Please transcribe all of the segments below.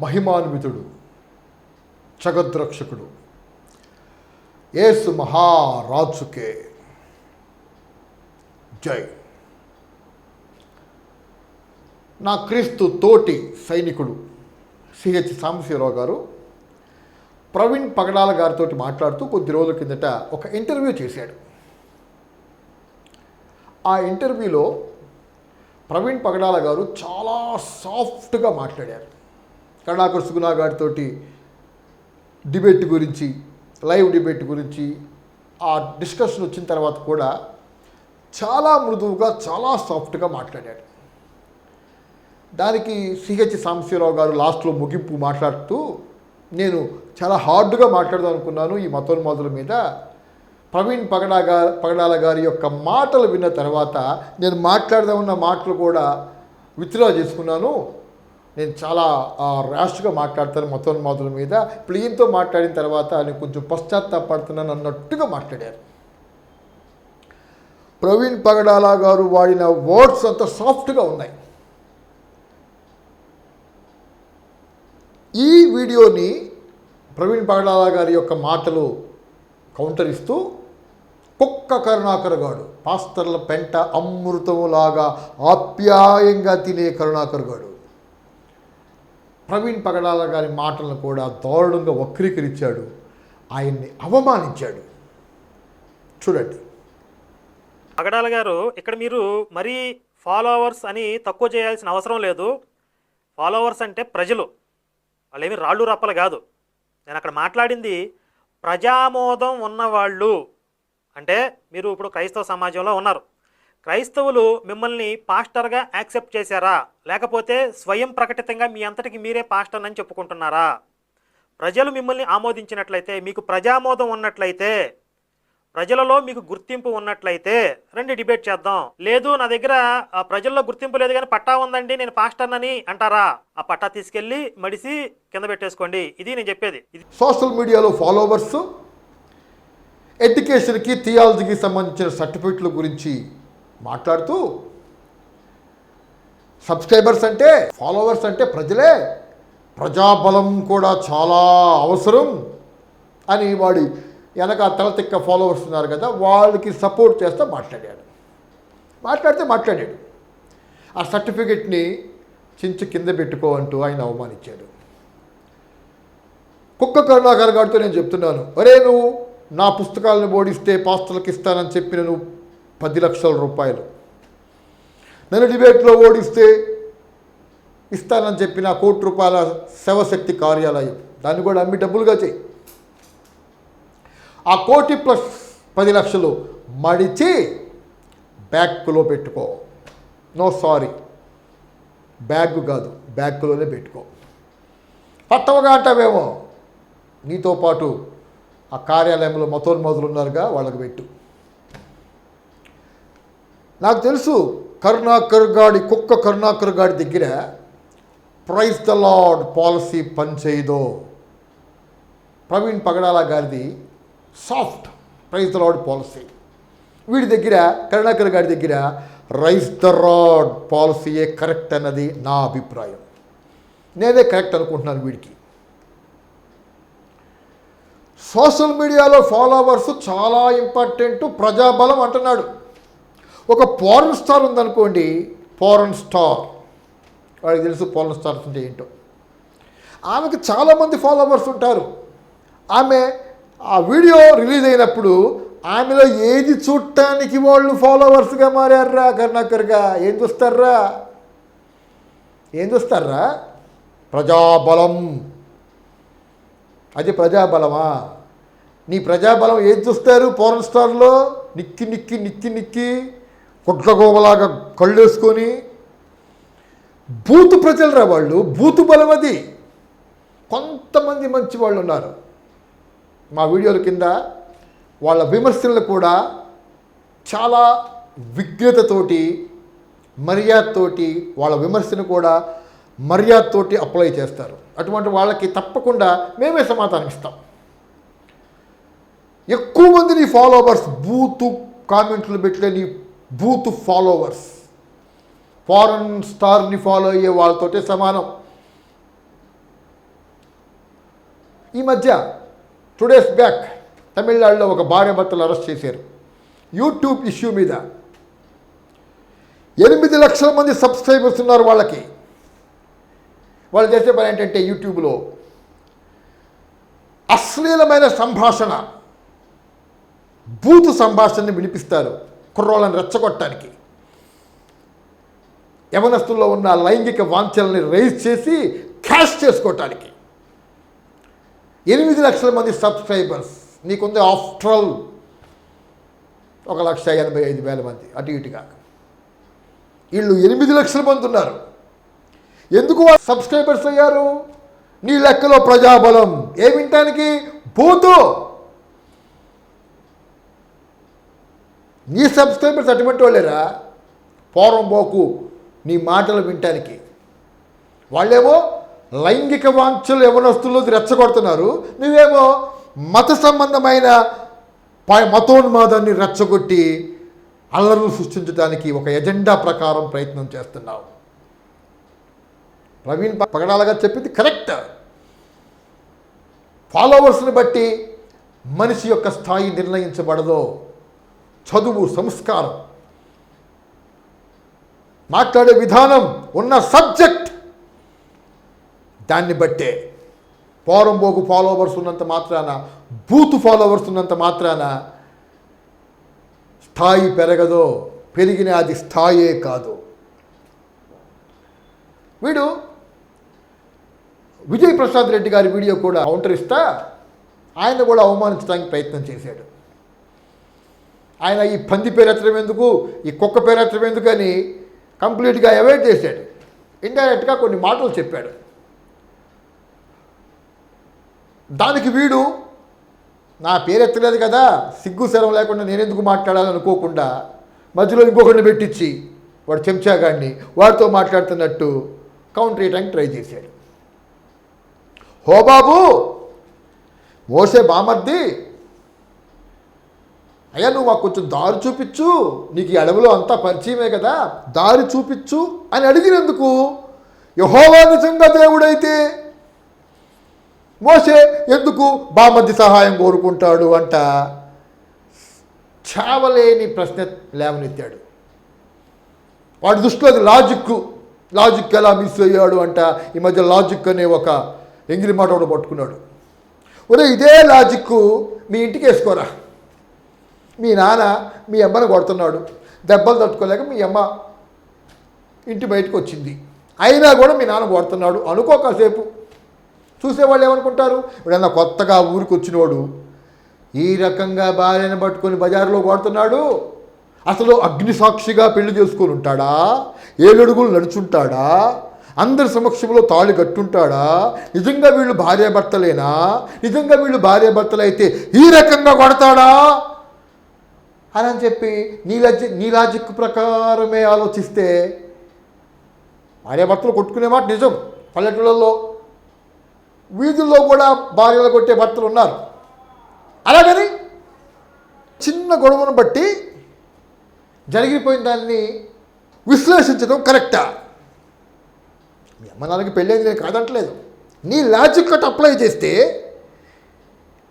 మహిమాన్వితుడు జగద్రక్షకుడు ఏసు మహారాజుకే జై. నా క్రీస్తు తోటి సైనికుడు సిహెచ్ సాంబశివరావు గారు ప్రవీణ్ పగడాల గారితో మాట్లాడుతూ కొద్ది రోజుల కిందట ఒక ఇంటర్వ్యూ చేశాడు. ఆ ఇంటర్వ్యూలో ప్రవీణ్ పగడాల గారు చాలా సాఫ్ట్గా మాట్లాడారు. కరుణాకర్ సుగుణా గారితో డిబేట్ గురించి లైవ్ డిబేట్ గురించి ఆ డిస్కషన్ వచ్చిన తర్వాత కూడా చాలా మృదువుగా చాలా సాఫ్ట్గా మాట్లాడాడు దానికి సిహెచ్ సాంశీరావు గారు లాస్ట్లో ముగింపు మాట్లాడుతూ నేను చాలా హార్డ్గా మాట్లాడదాం అనుకున్నాను ఈ మతోన్మాదుల మీద. ప్రవీణ్ పగడా గారు పగడాల గారి యొక్క మాటలు విన్న తర్వాత నేను మాట్లాడదామన్న మాటలు కూడా విత్డ్రా చేసుకున్నాను. నేను చాలా ర్యాష్గా మాట్లాడతాను మతోన్మాదుల మీద. ప్లీన్తో మాట్లాడిన తర్వాత నేను కొంచెం పశ్చాత్తాపడుతున్నాను అన్నట్టుగా మాట్లాడారు. ప్రవీణ్ పగడాల గారు వాడిన వర్డ్స్ అంత సాఫ్ట్గా ఉన్నాయి. ఈ వీడియోని ప్రవీణ్ పగడాల గారి యొక్క మాటలు కౌంటర్ ఇస్తూ కుక్క కరుణాకర్ గాడు పాస్తర్ల పెంట అమృతములాగా ఆప్యాయంగా తినే కరుణాకర్ గాడు. ప్రవీణ్ పగడాల గారి మాటలను కూడా దారుణంగా వక్రీకరించాడు. ఆయన్ని అవమానించాడు. చూడండి. పగడాల గారు ఇక్కడ మీరు మరీ ఫాలోవర్స్ అని తక్కువ చేయాల్సిన అవసరం లేదు. ఫాలోవర్స్ అంటే ప్రజలు. వాళ్ళేమి రాళ్ళు రప్పలు కాదు. నేను అక్కడ మాట్లాడింది ప్రజామోదం ఉన్నవాళ్ళు. అంటే మీరు ఇప్పుడు క్రైస్తవ సమాజంలో ఉన్నారు. క్రైస్తవులు మిమ్మల్ని పాస్టర్గా యాక్సెప్ట్ చేశారా? లేకపోతే స్వయం ప్రకటితంగా మీ అంతటికి మీరే పాస్టర్ అని చెప్పుకుంటున్నారా? ప్రజలు మిమ్మల్ని ఆమోదించినట్లయితే మీకు ప్రజామోదం ఉన్నట్లయితే ప్రజలలో మీకు గుర్తింపు ఉన్నట్లయితే రండి డిబేట్ చేద్దాం. లేదు నా దగ్గర ఆ, ప్రజల్లో గుర్తింపు లేదు కానీ పట్టా ఉందండి నేను పాస్టర్నని అంటారా? ఆ పట్టా తీసుకెళ్ళి మడిసి కింద పెట్టేసుకోండి. ఇది నేను చెప్పేది. ఇది సోషల్ మీడియాలో ఫాలోవర్స్ ఎడ్యుకేషన్కి థియాలజీకి సంబంధించిన సర్టిఫికెట్ల గురించి మాట్లాడుతూ సబ్స్క్రైబర్స్ అంటే ఫాలోవర్స్ అంటే ప్రజలే. ప్రజాబలం కూడా చాలా అవసరం అని వాడి వెనక తలతిక్క ఫాలోవర్స్ ఉన్నారు కదా వాళ్ళకి సపోర్ట్ చేస్తూ మాట్లాడాడు. మాట్లాడితే మాట్లాడాడు. ఆ సర్టిఫికెట్ని చించి కింద పెట్టుకో అంటూ ఆయన అవమానించాడు. కుక్క కరుణాకర్ గారితో నేను చెప్తున్నాను అరే నువ్వు నా పుస్తకాలను ఓడిస్తే పాస్టర్లకు ఇస్తానని చెప్పిన నువ్వు పది లక్షల రూపాయలు. నన్ను డిబేట్లో ఓడిస్తే ఇస్తానని చెప్పిన కోటి రూపాయల శవశక్తి కార్యాలయం. దాన్ని కూడా అమ్మి డబ్బులుగా చేయి ఆ కోటి ప్లస్ పది లక్షలు మడిచి బ్యాగ్లో పెట్టుకో. No sorry. బ్యాగ్ కాదు బ్యాగ్లోనే పెట్టుకో. పట్టవగా అంటావేమో? నీతో పాటు ఆ కార్యాలయంలో మతోన్మతులు ఉన్నారుగా వాళ్ళకి పెట్టు. నాకు తెలుసు కరుణాకర్ గాడి కుక్క కరుణాకర్ గాడి దగ్గర ప్రైస్ ద లార్డ్ పాలసీ పనిచేయదో. ప్రవీణ్ పగడాల గారిది soft price the rod policy. వీడి దగ్గర కరుణాకర్ గారి దగ్గర రైస్ ద రాడ్ పాలసీయే కరెక్ట్ అన్నది నా అభిప్రాయం. నేనే కరెక్ట్ అనుకుంటున్నాను వీడికి. సోషల్ మీడియాలో ఫాలోవర్స్ చాలా ఇంపార్టెంట్ ప్రజాబలం అంటున్నాడు. ఒక పోరన్ స్టార్ ఉందనుకోండి పోరన్ స్టార్ వాడికి తెలుసు పోరన్ స్టార్స్ అంటే ఏంటో. ఆమెకు చాలామంది ఫాలోవర్స్ ఉంటారు. ఆమె ఆ వీడియో రిలీజ్ అయినప్పుడు ఆమెలో ఏది చూడటానికి వాళ్ళు ఫాలోవర్స్గా మారారా కరుణాకర్గా? ఏం చూస్తారా ఏం చూస్తారా ప్రజాబలం. అది ప్రజాబలమా? నీ ప్రజాబలం ఏం చూస్తారు పోరన్ స్టార్లో? నిక్కి నిక్కి నిక్కి నిక్కి కుట్లగోగలాగా కళ్ళేసుకొని. బూతు ప్రజలరా వాళ్ళు? బూతు బలం అది కొంతమంది మంచి వాళ్ళు ఉన్నారు మా వీడియోల కింద వాళ్ళ విమర్శలు కూడా చాలా విజ్ఞతతోటి మర్యాదతోటి వాళ్ళ విమర్శను కూడా మర్యాదతోటి అప్లై చేస్తారు. అటువంటి వాళ్ళకి తప్పకుండా మేమే సమాధానం ఇస్తాం. ఎక్కువ మంది నీ ఫాలోవర్స్ బూతు కామెంట్లు పెట్టలే నీ బూతు ఫాలోవర్స్. ఫారెన్ స్టార్ని ఫాలో అయ్యే వాళ్ళతోటే సమానం. ఈ మధ్య టూ డేస్ బ్యాక్ తమిళనాడులో ఒక భార్యభర్తలు అరెస్ట్ చేశారు. యూట్యూబ్ ఇష్యూ మీద ఎనిమిది లక్షల మంది సబ్స్క్రైబర్స్ ఉన్నారు వాళ్ళకి. వాళ్ళు చేసే పని ఏంటంటే యూట్యూబ్లో అశ్లీలమైన సంభాషణ బూతు సంభాషణని వినిపిస్తారు కుర్రోళ్ళని రెచ్చగొట్టడానికి. యవనస్తుల్లో ఉన్న లైంగిక వాంఛల్ని రైజ్ చేసి క్యాష్ చేసుకోవటానికి. ఎనిమిది లక్షల మంది సబ్స్క్రైబర్స్ నీకుంది ఆఫ్టర్ ఒక లక్ష ఎనభై ఐదు వేల మంది అటు ఇటుగా వీళ్ళు ఎనిమిది లక్షల మంది ఉన్నారు. ఎందుకు వాళ్ళు సబ్స్క్రైబర్స్ అయ్యారు? నీ లెక్కలో ప్రజాబలం. ఏమింటానికి వినటానికి? బూతు! నీ సబ్స్క్రైబర్స్ అటువంటి వాళ్ళేరా? పూర్వం పోకు నీ మాటలు వినటానికి. వాళ్ళేమో లైంగిక వాంఛలు యవనస్తుల్లో రెచ్చగొడుతున్నారు. నువ్వేమో మత సంబంధమైన ప- మతోన్మాదాన్ని రెచ్చగొట్టి అల్లర్లు సృష్టించడానికి ఒక ఎజెండా ప్రకారం ప్రయత్నం చేస్తున్నావు. ప్రవీణ్ పగడాలగా చెప్పింది కరెక్ట్. ఫాలోవర్స్ని బట్టి మనిషి యొక్క స్థాయి నిర్ణయించబడదో చదువు సంస్కారం మాట్లాడే విధానం ఉన్న సబ్జెక్ట్ దాన్ని బట్టే పోరంబోకు ఫాలోవర్స్ ఉన్నంత మాత్రాన బూత్ ఫాలోవర్స్ ఉన్నంత మాత్రాన స్థాయి పెరగదో పెరిగిన అది స్థాయే కాదు. వీడు విజయ్ ప్రసాద్ రెడ్డి గారి వీడియో కూడా కౌంటర్ ఇస్తా ఆయన కూడా అవమానించడానికి ప్రయత్నం చేశాడు. ఆయన ఈ పంది పేరెత్తడం ఎందుకు ఈ కుక్క పేరెత్తడం ఎందుకు అని కంప్లీట్గా అవాయిడ్ చేశాడు. ఇండైరెక్ట్గా కొన్ని మాటలు చెప్పాడు. దానికి వీడు నా పేరు ఎత్తలేదు కదా సిగ్గు శరం లేకుండా నేనెందుకు మాట్లాడాలనుకోకుండా అనుకోకుండా మధ్యలో ఇంకొకరిని పెట్టించి వాడు చెంచాగాడిని వాడితో మాట్లాడుతున్నట్టు కౌంటర్ వేయడానికి ట్రై చేశాడు. హో బాబు! మోసే బామర్ది! అయ్యా నువ్వు మాకు కొంచెం దారి చూపించు నీకు ఈ అడవిలో అంతా పరిచయమే కదా దారి చూపించు అని అడిగినందుకు యహోవా నిజంగా దేవుడైతే మోసే ఎందుకు బామర్ది సహాయం కోరుకుంటాడు అంట? చావలేని ప్రశ్న లేవనెత్తాడు. వాడి దృష్టిలో అది లాజిక్ లాజిక్ ఎలా మిస్ అయ్యాడు అంట? ఈ మధ్య లాజిక్ అనే ఒక ఎంగిలి మాట కూడా పట్టుకున్నాడు. ఒరే ఇదే లాజిక్ మీ ఇంటికి వేసుకోరా? మీ నాన్న మీ అమ్మని కొడుతున్నాడు. దెబ్బలు తట్టుకోలేక మీ అమ్మ ఇంటి బయటకు వచ్చింది. అయినా కూడా మీ నాన్న కొడుతున్నాడు అనుకో కాసేపు. చూసేవాళ్ళు ఏమనుకుంటారు? ఇప్పుడన్నా కొత్తగా ఊరికి వచ్చినవాడు ఈ రకంగా భార్యను పట్టుకొని బజారులో కొడుతున్నాడు అసలు అగ్నిసాక్షిగా పెళ్ళి చేసుకొని ఉంటాడా? ఏడుగులు నడుచుంటాడా? అందరి సమక్షంలో తాళి కట్టుంటాడా? నిజంగా వీళ్ళు భార్యాభర్తలేనా నిజంగా వీళ్ళు భార్యాభర్తలైతే ఈ రకంగా కొడతాడా అని అని చెప్పి నీ లజి నీ లాజిక్ ప్రకారమే ఆలోచిస్తే భార్యాభర్తలు కొట్టుకునే మాట నిజం పల్లెటూళ్ళల్లో. వీధుల్లో కూడా భార్యలు కొట్టే భర్తలు ఉన్నారు. అలాగని చిన్న గొడవను బట్టి జరిగిపోయిన దాన్ని విశ్లేషించడం కరెక్టా? మీ అమ్మ నాన్నకి నేను కాదంటలేదు. నీ లాజిక్ కట్ అప్లై చేస్తే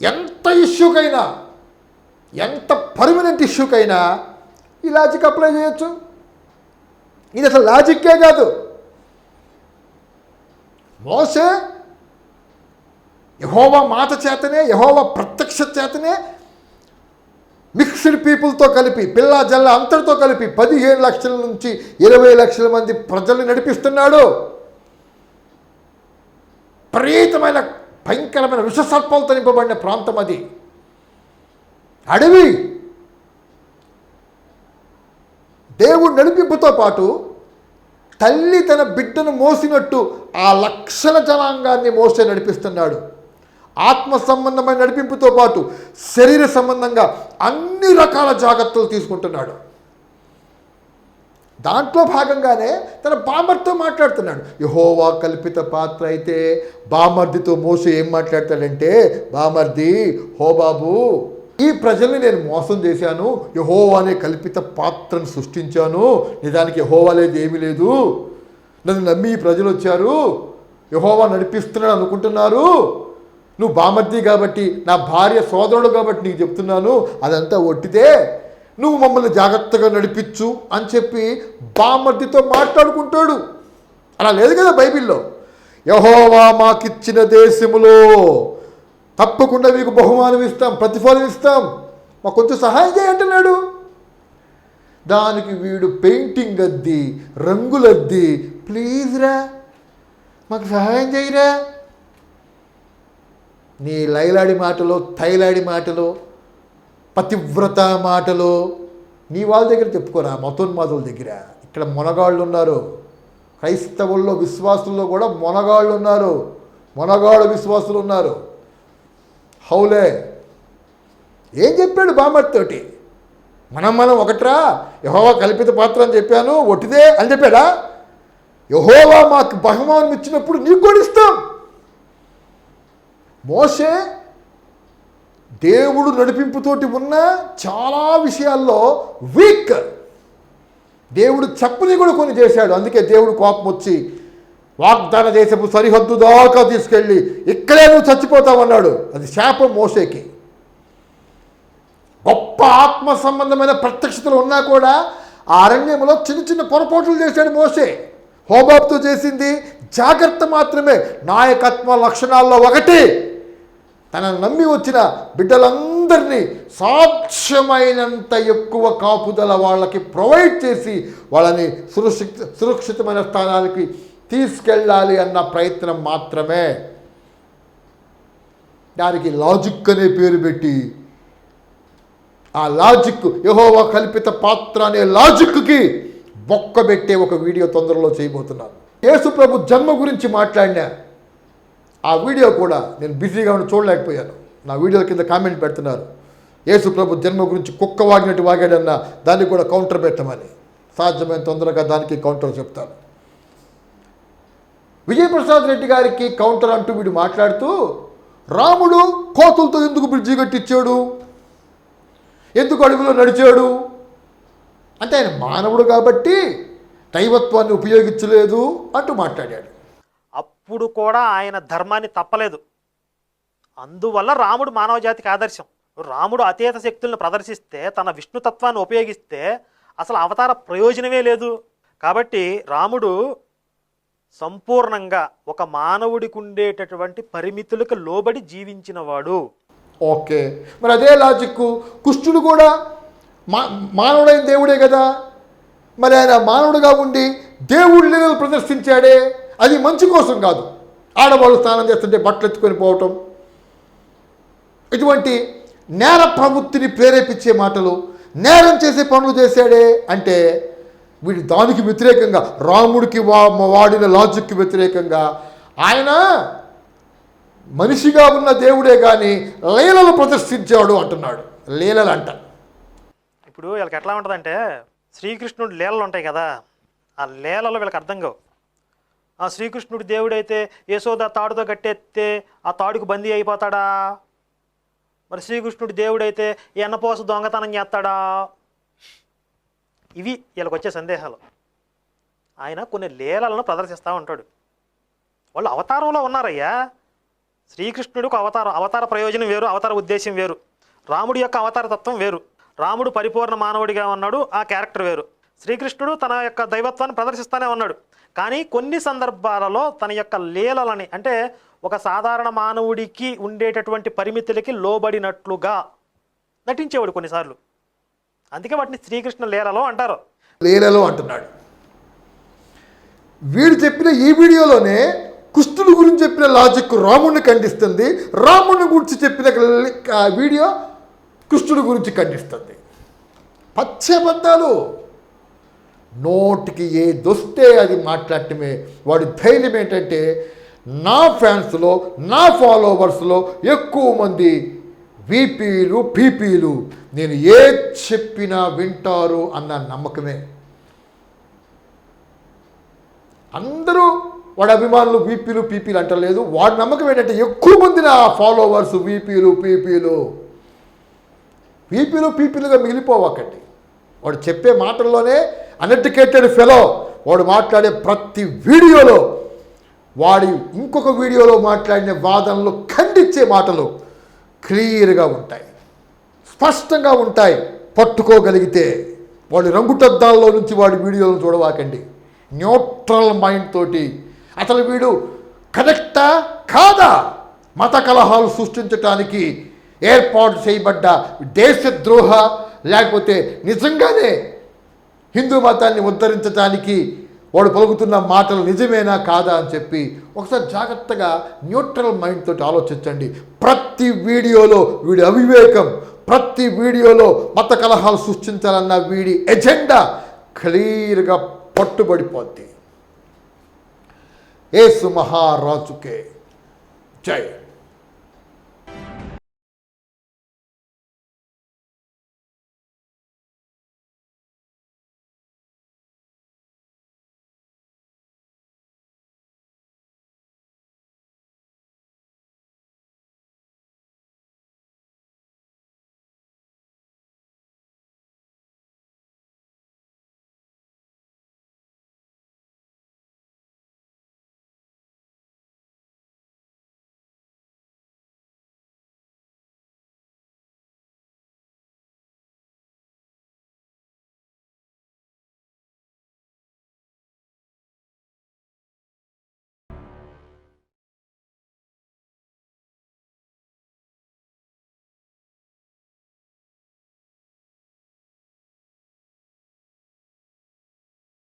ఎంత ఇష్యూకైనా ఎంత పర్మనెంట్ ఇష్యూకైనా ఈ లాజిక్ అప్లై చేయొచ్చు. ఇది అసలు లాజిక్కే కాదు. మోసే యహోవా మాట చేతనే యహోవా ప్రత్యక్ష చేతనే మిక్స్డ్ పీపుల్తో కలిపి పిల్ల జల్ల అంతటితో కలిపి పదిహేను లక్షల నుంచి ఇరవై లక్షల మంది ప్రజలు నడిపిస్తున్నాడు. ప్రీతమైన భయంకరమైన విషసర్పాలతో నింపబడిన ప్రాంతం అది. అడవి. దేవుడు నడిపింపుతో పాటు తల్లి తన బిడ్డను మోసినట్టు ఆ లక్షల జనాంగాన్ని మోసే నడిపిస్తున్నాడు. ఆత్మ సంబంధమైన నడిపింపుతో పాటు శరీర సంబంధంగా అన్ని రకాల జాగ్రత్తలు తీసుకుంటున్నాడు. దాంట్లో భాగంగానే తన బామర్తో మాట్లాడుతున్నాడు. యహోవా కల్పిత పాత్ర అయితే బామర్దితో మోస ఏం మాట్లాడతాడంటే బామర్ది హో బాబు ఈ ప్రజల్ని నేను మోసం చేశాను. యహోవానే కల్పిత పాత్రను సృష్టించాను. నిజానికి యహోవా లేదు ఏమీ లేదు. నన్ను నమ్మి ఈ ప్రజలు వచ్చారు. యహోవా నడిపిస్తున్నాడు అనుకుంటున్నారు. నువ్వు బామర్ది కాబట్టి నా భార్య సోదరుడు కాబట్టి నీకు చెప్తున్నాను అదంతా ఒట్టితే నువ్వు మమ్మల్ని జాగ్రత్తగా నడిపించు అని చెప్పి బామర్దితో మాట్లాడుకుంటాడు. అలా లేదు కదా బైబిల్లో? యహోవా మాకిచ్చిన దేశములో తప్పకుండా మీకు బహుమానం ఇస్తాం ప్రతిఫలం ఇస్తాం. మాకు కొంచెం సహాయం చేయంటున్నాడు దానికి వీడు పెయింటింగ్ అద్ది రంగులద్ది ప్లీజ్ రా మాకు సహాయం చేయరా. నీ లైలాడి మాటలో తైలాడి మాటలో పతివ్రత మాటలో నీ వాళ్ళ దగ్గర చెప్పుకోరా మతోన్మాదుల దగ్గర. ఇక్కడ మొనగాళ్ళు ఉన్నారు. క్రైస్తవుల్లో విశ్వాసుల్లో కూడా మొనగాళ్ళు ఉన్నారు. మొనగాళ్ళు విశ్వాసులు ఉన్నారు. హౌలే. ఏం చెప్పాడు బామర్తోటి మనం మనం ఒకట్రా యహోవా కల్పిత పాత్ర అని చెప్పాను ఒట్టిదే అని చెప్పాడా? యహోవా మాకు బహుమానం ఇచ్చినప్పుడు నీకు కూడా ఇస్తాం. మోసే దేవుడు నడిపింపుతోటి ఉన్న చాలా విషయాల్లో వీక్ దేవుడు చెప్పని కూడా కొన్ని చేశాడు. అందుకే దేవుడు కోపం వచ్చి వాగ్దాన దేశపు సరిహద్దు దాకా తీసుకెళ్ళి ఇక్కడే నువ్వు చచ్చిపోతావన్నాడు అది శాపం మోసేకి గొప్ప ఆత్మ సంబంధమైన ప్రత్యక్షతలు ఉన్నా కూడా ఆ అరణ్యంలో చిన్న చిన్న పొరపాట్లు చేశాడు మోసే హోబాబ్తో చేసింది జాగ్రత్త మాత్రమే. నాయకత్వ లక్షణాల్లో ఒకటి. తనను నమ్మి వచ్చిన బిడ్డలందరినీ సాధ్యమైనంత ఎక్కువ కాపుదల వాళ్ళకి ప్రొవైడ్ చేసి వాళ్ళని సురక్షిత సురక్షితమైన స్థానానికి తీసుకెళ్ళాలి అన్న ప్రయత్నం మాత్రమే. దానికి లాజిక్ అనే పేరు పెట్టి ఆ లాజిక్ యహోవా కల్పిత పాత్ర అనే లాజిక్కి బొక్క పెట్టే ఒక వీడియో తొందరలో చేయబోతున్నాను. యేసు ప్రభు జన్మ గురించి మాట్లాడిన ఆ వీడియో కూడా నేను బిజీగా ఉండి చూడలేకపోయాను. నా వీడియో కింద కామెంట్ పెడుతున్నారు. యేసు ప్రభు జన్మ గురించి కుక్క వాగినట్టు వాగాడన్న దానికి కూడా కౌంటర్ పెట్టమని. సాధ్యమైన తొందరగా దానికి కౌంటర్ చెప్తాను. విజయప్రసాద్ రెడ్డి గారికి కౌంటర్ అంటూ వీడు మాట్లాడుతూ రాముడు కోతులతో ఎందుకు బ్రిడ్జి కట్టించాడు? ఎందుకు అడుగులో నడిచాడు? అంటే ఆయన మానవుడు కాబట్టి దైవత్వాన్ని ఉపయోగించలేదు అంటూ మాట్లాడాడు. అప్పుడు కూడా ఆయన ధర్మాన్ని తప్పలేదు. అందువల్ల రాముడు మానవ జాతికి ఆదర్శం. రాముడు అతీత శక్తులను ప్రదర్శిస్తే తన విష్ణుతత్వాన్ని ఉపయోగిస్తే అసలు అవతార ప్రయోజనమే లేదు. కాబట్టి రాముడు సంపూర్ణంగా ఒక మానవుడికి ఉండేటటువంటి పరిమితులకు లోబడి జీవించినవాడు. ఓకే. మరి అదే లాజిక్ కుష్ఠుడు కూడా మా మానవుడైన దేవుడే కదా? మరి ఆయన మానవుడుగా ఉండి దేవుడి లీలలు ప్రదర్శించాడే అది మంచి కోసం కాదు. ఆడవాళ్ళు స్నానం చేస్తుంటే బట్టలు ఎత్తుకొని పోవటం. ఇటువంటి నేర ప్రవృత్తిని ప్రేరేపించే మాటలు నేరం చేసే పనులు చేశాడే అంటే వీడి దానికి వ్యతిరేకంగా రాముడికి వా వాడిన లాజిక్కి వ్యతిరేకంగా ఆయన మనిషిగా ఉన్న దేవుడే కానీ లీలలు ప్రదర్శించాడు అంటున్నాడు. లీలలు అంట ఇప్పుడు వీళ్ళకి ఎట్లా ఉంటుందంటే శ్రీకృష్ణుడు లీలలు ఉంటాయి కదా ఆ లీలలో వీళ్ళకి అర్థం కావు. ఆ శ్రీకృష్ణుడు దేవుడైతే యశోద తాడుతో కట్టేస్తే ఆ తాడుకు బందీ అయిపోతాడా? మరి శ్రీకృష్ణుడు దేవుడైతే ఎన్నపోస దొంగతనం చేస్తాడా? ఇవి వీళ్ళకి వచ్చే సందేహాలు. ఆయన కొన్ని లీలలను ప్రదర్శిస్తూ ఉంటాడు. వాళ్ళు అవతారంలో ఉన్నారయ్యా. శ్రీకృష్ణుడికి అవతారం అవతార ప్రయోజనం వేరు అవతార ఉద్దేశం వేరు. రాముడి యొక్క అవతార తత్వం వేరు. రాముడు పరిపూర్ణ మానవుడిగా ఉన్నాడు ఆ క్యారెక్టర్ వేరు. శ్రీకృష్ణుడు తన యొక్క దైవత్వాన్ని ప్రదర్శిస్తూనే ఉన్నాడు. కానీ కొన్ని సందర్భాలలో తన యొక్క లీలలని అంటే ఒక సాధారణ మానవుడికి ఉండేటటువంటి పరిమితులకి లోబడినట్లుగా నటించేవాడు కొన్నిసార్లు. అందుకే వాటిని శ్రీకృష్ణ లీలలో అంటారు. లీలలో అంటున్నాడు. వీడు చెప్పిన ఈ వీడియోలోనే కుష్టుడు గురించి చెప్పిన లాజిక్ రాముడిని ఖండిస్తుంది. రాముడిని గురించి చెప్పిన ఆ వీడియో కృష్ణుడి గురించి ఖండిస్తుంది. పచ్చబద్ధాలు నోటికి ఏ దొస్తే అది మాట్లాడటమే. వాడి ధైర్యం ఏంటంటే నా ఫ్యాన్స్లో నా ఫాలోవర్స్లో ఎక్కువ మంది వీపీలు పీపీలు నేను ఏ చెప్పినా వింటారు అన్న నమ్మకమే. అందరూ వాడి అభిమానులు వీపీలు పీపీలు అంటలేదు. వాడి నమ్మకం ఏంటంటే ఎక్కువ మంది నా ఫాలోవర్స్ వీపీలు పీపీలు. పీపీలు పీపీలుగా మిగిలిపోవకండి వాడు చెప్పే మాటల్లోనే అన్ఎడ్యుకేటెడ్ ఫెలో వాడు మాట్లాడే ప్రతి వీడియోలో వాడి ఇంకొక వీడియోలో మాట్లాడిన వాదనలు ఖండించే మాటలు క్లియర్గా ఉంటాయి. స్పష్టంగా ఉంటాయి. పట్టుకోగలిగితే వాడి రంగుటద్దాల్లో నుంచి వాడి వీడియోలను చూడవాకండి. న్యూట్రల్ మైండ్ తోటి. అసలు వీడు కరెక్టా? కాదా? మత కలహాలు సృష్టించటానికి ఏర్పాటు చేయబడ్డ దేశద్రోహ లేకపోతే నిజంగానే హిందూ మతాన్ని ఉద్ధరించడానికి వాడు పలుకుతున్న మాటలు నిజమేనా కాదా అని చెప్పి ఒకసారి జాగ్రత్తగా న్యూట్రల్ మైండ్ తోటి ఆలోచించండి. ప్రతి వీడియోలో వీడి అవివేకం ప్రతి వీడియోలో మత కలహాలు సృష్టించాలన్న వీడి ఎజెండా క్లియర్గా పట్టుబడిపోద్ది. ఏసు మహారాజుకే. జై.